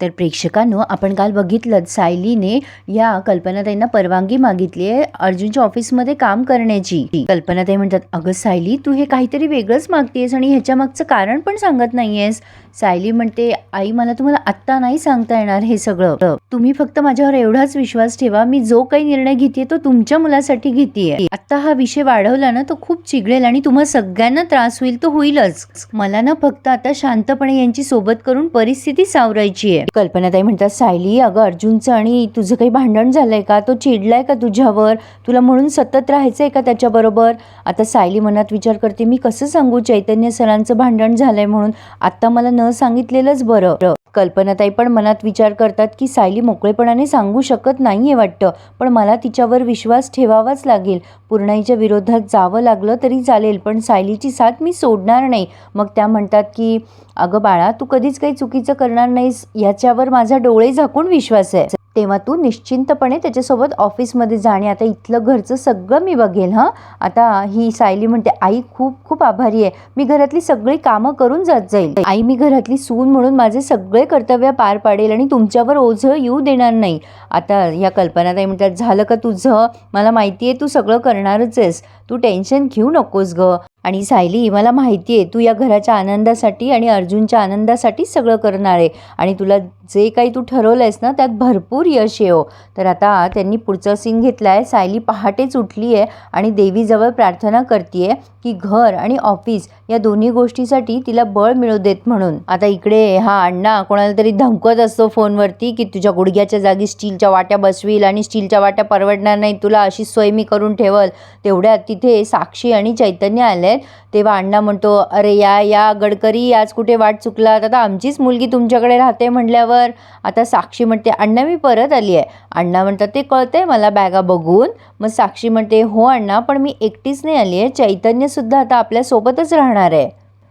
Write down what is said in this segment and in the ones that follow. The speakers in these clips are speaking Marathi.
तर प्रेक्षकांनो आपण काल बघितलं सायलीने या कल्पनाताईंना परवानगी मागितली आहे अर्जुनच्या ऑफिसमध्ये काम करण्याची. कल्पनाताई म्हणतात अगं सायली तू हे काहीतरी वेगळंच मागतेस आणि ह्याच्या मागचं कारण पण सांगत नाहीयेस. सायली म्हणते आई मला तुम्हाला आत्ता नाही सांगता येणार हे सगळं. तुम्ही फक्त माझ्यावर एवढाच विश्वास ठेवा मी जो काही निर्णय घेते तो तुमच्या मुलासाठी घेतेय. आता हा विषय वाढवला ना तो खूप चिघळेल आणि तुम्हा सगळ्यांना त्रास होईल तो होईलच. मला ना फक्त आता शांतपणे यांची सोबत करून परिस्थिती सावरायची आहे कल्पनाताई म्हणतात सायली अगं अर्जुनचं आणि तुझं काही भांडण झालंय का? तो चिडलाय का तुझ्यावर? तुला म्हणून सतत राहायचंय का त्याच्याबरोबर? आता सायली मनात विचार करते मी कसं सांगू चैतन्य सरांचं भांडण झालंय म्हणून? आता मला न सांगितलेलंच बरं. कल्पनाताई पण मनात विचार करतात की सायली मोकळेपणाने सांगू शकत नाहीये वाटतं पण मला तिच्यावर विश्वास ठेवावाच लागेल. पूर्णाईच्या विरोधात जावं लागलं तरी चालेल पण सायलीची साथ मी सोडणार नाही. मग त्या म्हणतात की अगं बाळा तू कधीच काही चुकीचं करणार नाहीस याच्यावर माझा डोळे झाकून विश्वास आहे. तेव्हा तू निश्चिंतपणे त्याच्यासोबत ऑफिसमध्ये जा आणि आता इथलं घरचं सगळं मी बघेल हां. आता ही सायली म्हणते आई खूप खूप आभारी आहे. मी घरातली सगळी कामं करून जात जाईल. आई मी घरातली सून म्हणून माझे सगळे कर्तव्य पार पाडेल आणि तुमच्यावर ओझं येऊ देणार नाही. आता या कल्पनाताई म्हणतात झालं का तुझं? मला माहिती आहे तू सगळं करणारच आहेस. तू टेन्शन घेऊ नकोस ग. आणि सायली मला माहिती आहे तू या घराच्या आनंदासाठी आणि अर्जुनच्या आनंदासाठी सगळं करणार आहे आणि तुला जे काही तू ठरवलं आहेस ना त्यात भरपूर यश येव हो. तर आता त्यांनी पुढचं सीन घेतलं आहे सायली पहाटेच उठली आहे आणि देवीजवळ प्रार्थना करते की घर आणि ऑफिस या दोन्ही गोष्टीसाठी तिला बळ मिळू देत म्हणून. आता इकडे हा अण्णा कोणाला तरी धमकत असतो फोनवरती की तुझ्या गुडघ्याच्या जागी स्टीलच्या वाट्या बसवील आणि स्टीलच्या वाट्या परवडणार नाही तुला अशी सोय मी करून ठेवल. तेवढ्यात तिथे साक्षी आणि चैतन्य आले. तेव्हा अण्णा म्हणतो अरे या या गडकरी आज कुठे वाट चुकलात आता आमचीच मुलगी तुमच्याकडे राहते म्हटल्यावर. आता साक्षी म्हणते अण्णा मी परत आली आहे. अण्णा म्हणतात ते कळतंय मला बॅगा बघून. मग साक्षी म्हणते हो अण्णा पण मी एकटीच नाही आली आहे. चैतन्यसुद्धा आता आपल्यासोबतच राहणार आहे.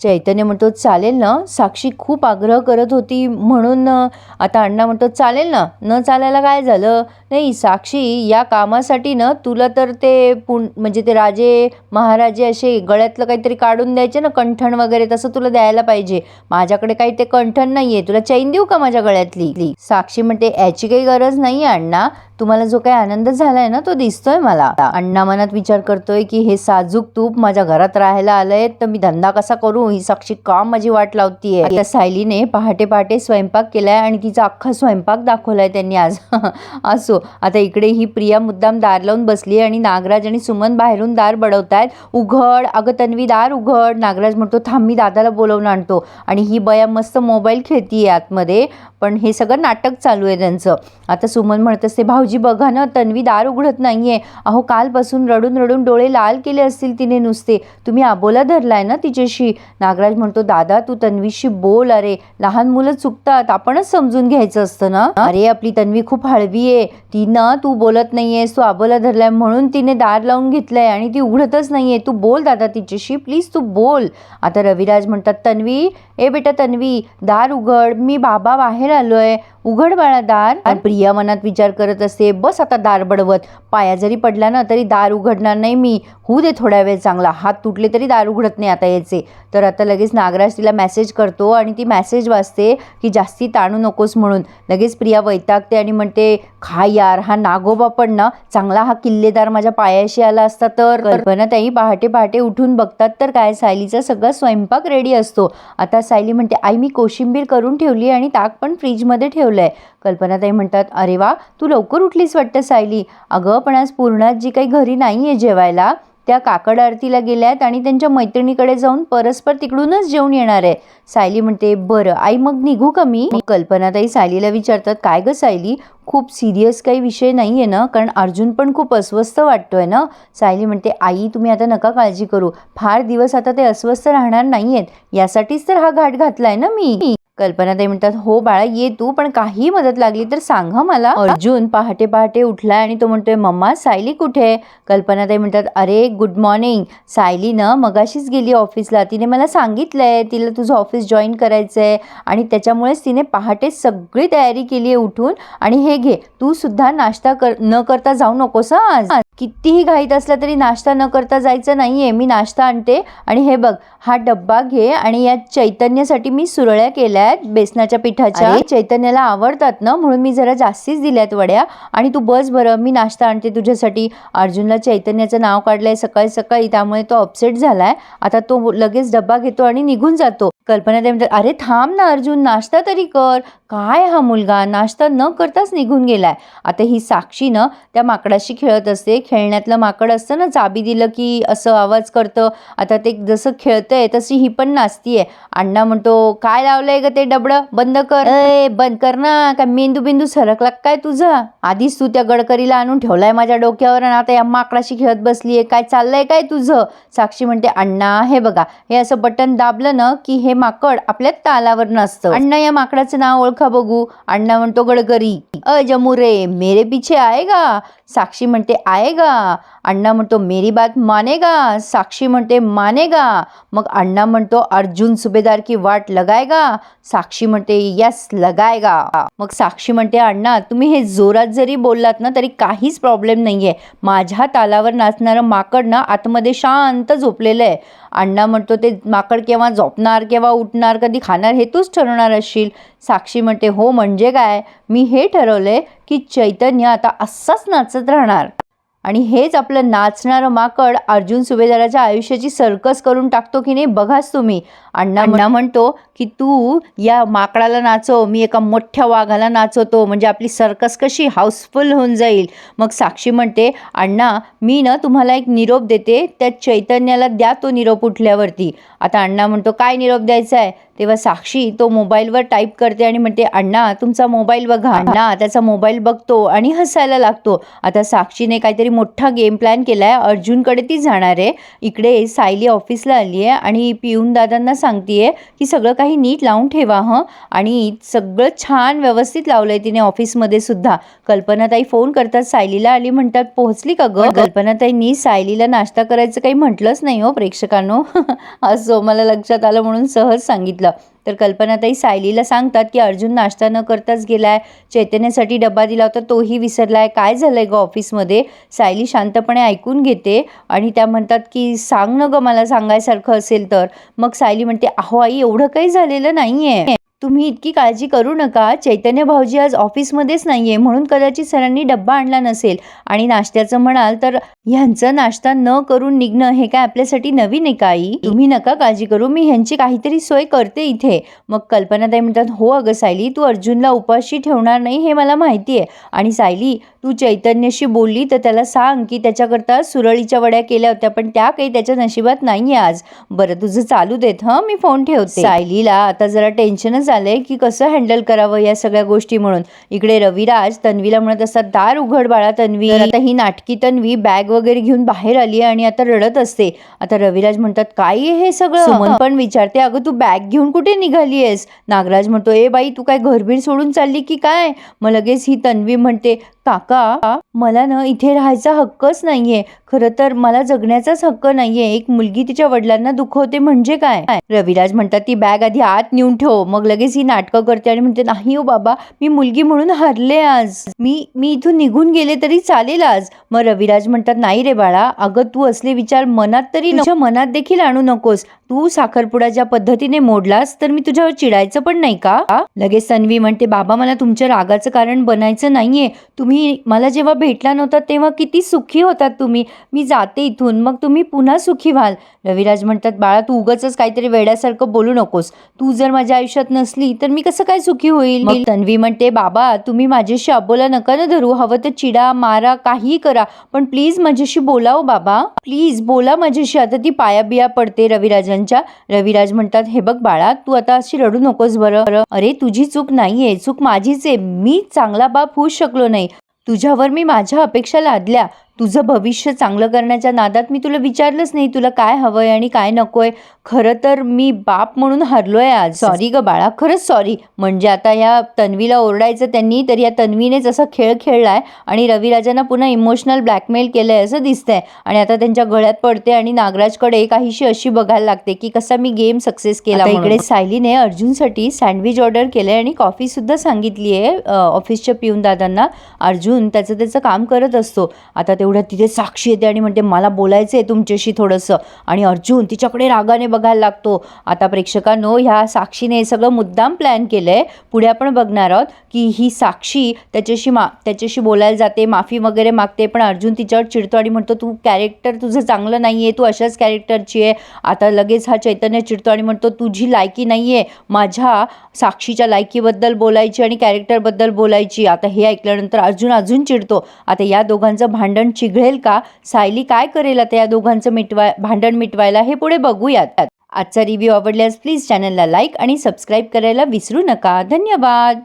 चैतन्य म्हणतो चालेल ना. साक्षी खूप आग्रह करत होती म्हणून आता अण्णा म्हणतो चालेल ना. न चालायला काय झालं? नाही साक्षी या कामासाठी ना तुला तर ते पुण म्हणजे ते राजे महाराजे असे गळ्यातलं काहीतरी काढून द्यायचे ना कंठण वगैरे तसं तुला द्यायला पाहिजे. माझ्याकडे काही ते कंठण नाही आहे तुला चैन देऊ का माझ्या गळ्यातली साक्षी म्हणते याची काही गरज नाही अण्णा. तुम्हाला जो काही आनंद झालाय ना तो दिसतोय मला. अण्णा मनात विचार करतोय की हे साजूक तूप माझ्या घरात राहायला आलंय तर मी धंदा कसा करू? ही साक्षी काम माझी वाट लावतीये? त्या सायलीने पहाटे पहाटे स्वयंपाक केलाय आणि तिचा अख्खा स्वयंपाक दाखवलाय त्यांनी आज. असो. आता इकडे ही प्रिया मुद्दाम दार लावून बसली आणि नागराज आणि सुमन बाहेरून दार बडवतायत. उघड अगं तन्वी दार उघड. नागराज म्हणतो थांब मी दादाला बोलवून आणतो. आणि ही बया मस्त मोबाईल खेळतीये आतमध्ये पण हे सगळं नाटक चालू आहे त्यांचं. आता सुमन म्हणत असते भाऊजी बघा ना तन्वी दार उघडत नाहीये. अहो कालपासून रडून रडून डोळे लाल केले असतील तिने नुसते. तुम्ही आबोला धरलाय ना तिच्याशी? नागराज म्हणतो दादा तू तन्वीशी बोल अरे. लहान मुलं चुकतात. आपणच समजून घ्यायचं असतं ना? अरे आपली तन्वी खूप हळवी आहे ती ना तू बोलत नाहीयेस तू आबोला धरलाय म्हणून तिने दार लावून घेतलं आहे आणि ती उघडतच नाही आहे तू बोल दादा तिच्याशी प्लीज तू बोल. आता रविराज म्हणतात तन्वी ए बेटा तन्वी दार उघड मी बाबा बाहेर आलो आहे उघड बाळा दार. प्रिया मनात विचार करत असते बस आता दार बडवत. पाया जरी पडला ना तरी दार उघडणार नाही मी. होऊ दे थोड्या वेळ चांगला. हात तुटले तरी दार उघडत नाही आता याचे. तर आता लगेच नागराज तिला मेसेज करतो आणि ती मेसेज वाचते की जास्ती ताणू नकोस म्हणून. लगेच प्रिया वैतागते आणि म्हणते खा यार हा नागोबा पण ना चांगला हा किल्लेदार माझ्या पायाशी आला असता तर? कल्पना ताई पहाटे पहाटे उठून बघतात तर काय? सायलीचा सगळा स्वयंपाक रेडी असतो. आता सायली म्हणते आई मी कोशिंबीर करून ठेवली आणि ताक पण फ्रीजमध्ये ठेवलंय. कल्पनाताई म्हणतात अरे वा तू लवकर उठलीस वाटतं सायली. अगं पण आज पूर्णात जी काही घरी नाही आहे जेवायला त्या काकड आरतीला गेल्यात आणि त्यांच्या मैत्रिणीकडे जाऊन परस्पर तिकडूनच जेवून येणार आहे. सायली म्हणते बरं आई मग निघू का मी? कल्पना कल्पनाताई सायलीला विचारतात काय गं सायली? खूप सिरियस काही विषय नाही आहे ना? कारण अर्जुन पण खूप अस्वस्थ वाटतोय ना? सायली म्हणते आई तुम्ही आता नका काळजी करू. फार दिवस आता ते अस्वस्थ राहणार नाही आहेत यासाठीच तर हा घाट घातलाय ना मी. कल्पनाताई म्हणतात हो बाळा ये तू पण काही मदत लागली तर सांग मला. अर्जुन पहाटे पहाटे उठलाय आणि तो म्हणतोय मम्मा सायली कुठे कल्पनाताई म्हणतात अरे गुड मॉर्निंग सायली ना मगाशीच गेली ऑफिसला. तिने मला सांगितलंय तिला तुझं ऑफिस जॉईन करायचंय आणि त्याच्यामुळेच तिने पहाटे सगळी तयारी केली आहे उठून. आणि हे घे तू सुद्धा नाश्ता कर न करता जाऊ नकोस आज. कितीही घाईत असला तरी नाश्ता न करता जायचं नाही आहे मी नाश्ता आणते आणि हे बघ हा डब्बा घे आणि या चैतन्यासाठी मी सुरळ्या केल्या आहेत बेसनाच्या पिठाच्या. चैतन्याला आवडतात ना म्हणून मी जरा जास्तीच दिल्यात वड्या. आणि तू बस बरं मी नाश्ता आणते तुझ्यासाठी. अर्जुनला चैतन्याचं नाव काढलंय सकाळी सकाळी त्यामुळे तो अपसेट झालाय. आता तो लगेच डब्बा घेतो आणि निघून जातो. कल्पना ते म्हणतात अरे थांब ना अर्जुन नाश्ता तरी कर. काय हा मुलगा? नाश्ता न करताच निघून गेलाय. आता ही साक्षी ना त्या माकडाशी खेळत असते. खेळण्यातलं माकड असतं ना चाबी दिलं की असं आवाज करतं. आता ते जसं खेळतंय तशी ही पण नाचतीये. अण्णा म्हणतो काय लावलंय ग ते डबडं? बंद कर. ए बंद कर ना. काय मेंदू बिंदू सरकला काय तुझा? आधीच तू त्या गडकरीला आणून ठेवलाय माझ्या डोक्यावर आणि आता या माकडाशी खेळत बसलीये. काय चाललंय काय तुझं? साक्षी म्हणते अण्णा हे बघा. हे असं बटन दाबलं ना की हे माकड आपल्या तालावर नसतं. अण्णा या माकडाचं नाव ओळखा बघू. अण्णा म्हणतो गडकरी अ जमुरे मेरे पीछे आएगा? साक्षी म्हणते आएगा. अण्णा म्हणतो मेरी बात मानेगा. साक्षी म्हणते मानेगा. मग अण्णा म्हणतो अर्जुन सुभेदार की वाट लगायगा साक्षी म्हणते यस लगायगा मग साक्षी म्हणते अण्णा तुम्ही हे जोरात जरी बोललात ना तरी काहीच प्रॉब्लेम नाहीये. माझ्या तालावर नाचणारं माकड ना आतमध्ये शांत झोपलेलं आहे. अण्णा म्हणतो ते माकड केव्हा झोपणार केव्हा उठणार कधी खाणार हे तूच ठरवणार असशील. साक्षी म्हणते हो म्हणजे काय? मी हे ठरवलंय की चैतन्य आता असाच नाचत राहणार. आणि हेच आपलं नाचणारं माकड अर्जुन सुभेदाराच्या आयुष्याची सर्कस करून टाकतो की नाही बघाच तुम्ही. अण्णा अण्णा म्हणतो की तू या माकडाला नाचव मी एका मोठ्या वाघाला नाचवतो म्हणजे आपली सर्कस कशी हाऊसफुल होऊन जाईल. मग साक्षी म्हणते अण्णा मी ना तुम्हाला एक निरोप देते त्या चैतन्याला द्या तो निरोप उठल्यावरती. आता अण्णा म्हणतो काय निरोप द्यायचा आहे? तेव्हा साक्षी तो मोबाईलवर टाईप करते आणि म्हणते अण्णा तुमचा मोबाईल बघा. अण्णा त्याचा मोबाईल बघतो आणि हसायला लागतो. आता साक्षीने काहीतरी मोठा गेम प्लॅन केला आहे अर्जुनकडे ती जाणार आहे. इकडे सायली ऑफिसला आली आहे आणि पिऊन दादांना सांगतेय की सगळं काही नीट लावून ठेवा हं. आणि सगळं छान व्यवस्थित लावलंय तिने ऑफिसमध्ये सुद्धा. कल्पनाताई फोन करतात. सायलीला आली म्हणतात पोहोचली का ग? कल्पनाताईंनी सायलीला नाश्ता करायचं काही म्हटलंच नाही हो प्रेक्षकांनो. असो मला लक्षात आलं म्हणून सहज सांगितलं. तर कल्पनाताई सायलीला सांगतात की अर्जुन नाश्ता न करताच गेलाय चैतन्यासाठी डब्बा दिला होता तोही विसरलाय. काय झालंय ग ऑफिसमध्ये? सायली शांतपणे ऐकून घेते आणि त्या म्हणतात की सांग न ग मला सांगायसारखं असेल तर. मग सायली म्हणते अहो आई एवढं काही झालेलं नाहीये. तुम्ही इतकी काळजी करू नका. चैतन्य भाऊजी आज ऑफिसमध्येच नाही आहे म्हणून कदाचित सरांनी डब्बा आणला नसेल. आणि नाश्त्याचं म्हणाल तर ह्यांचा नाश्ता न करून निघणं हे काय आपल्यासाठी नवीन आहे काही तुम्ही नका काळजी करू. मी ह्यांची काहीतरी सोय करते इथे. मग कल्पनाताई म्हणतात हो अगं सायली तू अर्जुनला उपाशी ठेवणार नाही हे मला माहिती आहे आणि सायली तू चैतन्यशी बोलली तर त्याला सांग की त्याच्याकरता सुरळीच्या वड्या केल्या होत्या पण त्या काही त्याच्या नशिबात नाहीये आज. बरं तुझं चालू देत हं? मी फोन ठेवते. सायलीला आता जरा टेन्शनच आलंय की कसं हँडल करावं या सगळ्या गोष्टी म्हणून. इकडे रविराज तन्वीला म्हणत असतात दार उघड बाळा तन्वी. आता ही नाटकी तन्वी बॅग वगैरे घेऊन बाहेर आली आणि आता रडत असते. आता रविराज म्हणतात काय हे सगळं? सुमन पण विचारते अगं तू बॅग घेऊन कुठे निघाली आहेस? नागराज म्हणतो ए बाई तू काय घरबीर सोडून चालली की काय? मग लगेच ही तन्वी म्हणते काका मला ना इथे राहायचा हक्कच नाहीये. खरं तर मला जगण्याचाच हक्क नाहीये. एक मुलगी तिच्या वडिलांना दुखवते म्हणजे काय? रविराज म्हणतात ती बॅग आधी आत नेऊन ठेव. मग लगेच ही नाटकं करते. आणि म्हणते नाही हो बाबा मी मुलगी म्हणून हरले आज. मी मी इथून निघून गेले तरी चालेल आज. मग रविराज म्हणतात नाही रे बाळा अगं तू असले विचार मनात तरी तुझ्या मनात देखील आणू नकोस. तू साखरपुडा ज्या पद्धतीने मोडलास तर मी तुझ्यावर चिडायचं पण नाही का? लगेच तन्वी म्हणते बाबा मला तुमच्या रागाचं कारण बनायचं नाहीये. तुम्ही मला जेव्हा भेटला नव्हता तेव्हा किती सुखी होतात तुम्ही. मी जाते इथून मग तुम्ही पुन्हा सुखी व्हाल. रविराज म्हणतात बाळा तू उगाच काहीतरी वेड्यासारखं बोलू नकोस. तू जर माझ्या आयुष्यात नसली तर मी कसं काय सुखी होईल? मग? तन्वी म्हणते बाबा तुम्ही माझ्याशी अबोला नका ना धरू. हवं तर चिडा मारा काहीही करा. पण प्लीज माझ्याशी बोलाव बाबा. प्लीज बोला माझ्याशी. आता ती पाया बिया पडते रविराजांच्या. रविराज म्हणतात हे बघ बाळा तू आता अशी रडू नकोस बरं. अरे तुझी चूक नाहीये. चूक माझीच आहे. मी चांगला बाप होऊच शकलो नाही. तुझ्यावर मी माझ्या अपेक्षा लादल्या. तुझं भविष्य चांगलं करण्याच्या नादात मी तुला विचारलंच नाही तुला काय हवंय आणि काय नकोय. खरं तर मी बाप म्हणून हरलोय आज. सॉरी ग बाळा. खरंच सॉरी म्हणजे आता या तन्वीला ओरडायचं त्यांनी तर या तन्वीनेच असा खेळ खेळलाय आणि रविराजांना पुन्हा इमोशनल ब्लॅकमेल केलंय असं दिसतंय. आणि आता त्यांच्या गळ्यात पडते आणि नागराजकडे काहीशी अशी बघायला लागते की कसा मी गेम सक्सेस केला इकडे सायलीने अर्जुनसाठी सँडविच ऑर्डर केलंय आणि कॉफी सुद्धा सांगितली आहे ऑफिसच्या पिऊन दादांना. अर्जुन त्याचं त्याचं काम करत असतो. आता तेवढं तेवढ्यात तिथे साक्षी येते आणि म्हणते मला बोलायचं आहे तुमच्याशी थोडंसं. आणि अर्जुन तिच्याकडे रागाने बघायला लागतो. आता प्रेक्षकांनो ह्या साक्षीने हे सगळं मुद्दाम प्लॅन केलं आहे पुढे आपण बघणार आहोत की ही साक्षी त्याच्याशी मा त्याच्याशी बोलायला जाते माफी वगैरे मागते पण अर्जुन तिच्यावर चिडतो आणि म्हणतो तू कॅरेक्टर तुझं चांगलं नाही आहे तू अशाच कॅरेक्टरची आहे. आता लगेच हा चैतन्य चिडतो आणि म्हणतो तुझी लायकी नाही आहे माझ्या साक्षीच्या लायकीबद्दल बोलायची आणि कॅरेक्टरबद्दल बोलायची. आता हे ऐकल्यानंतर अर्जुन अजून चिडतो. आता या दोघांचं भांडण चिघळेल का? सायली काय करेल आता या दोघांचं मिटवाय भांडण मिटवायला हे पुढे बघूयात. आजचा रिव्ह्यू आवडल्यास प्लीज चॅनलला लाईक आणि सबस्क्राईब करायला विसरू नका. धन्यवाद!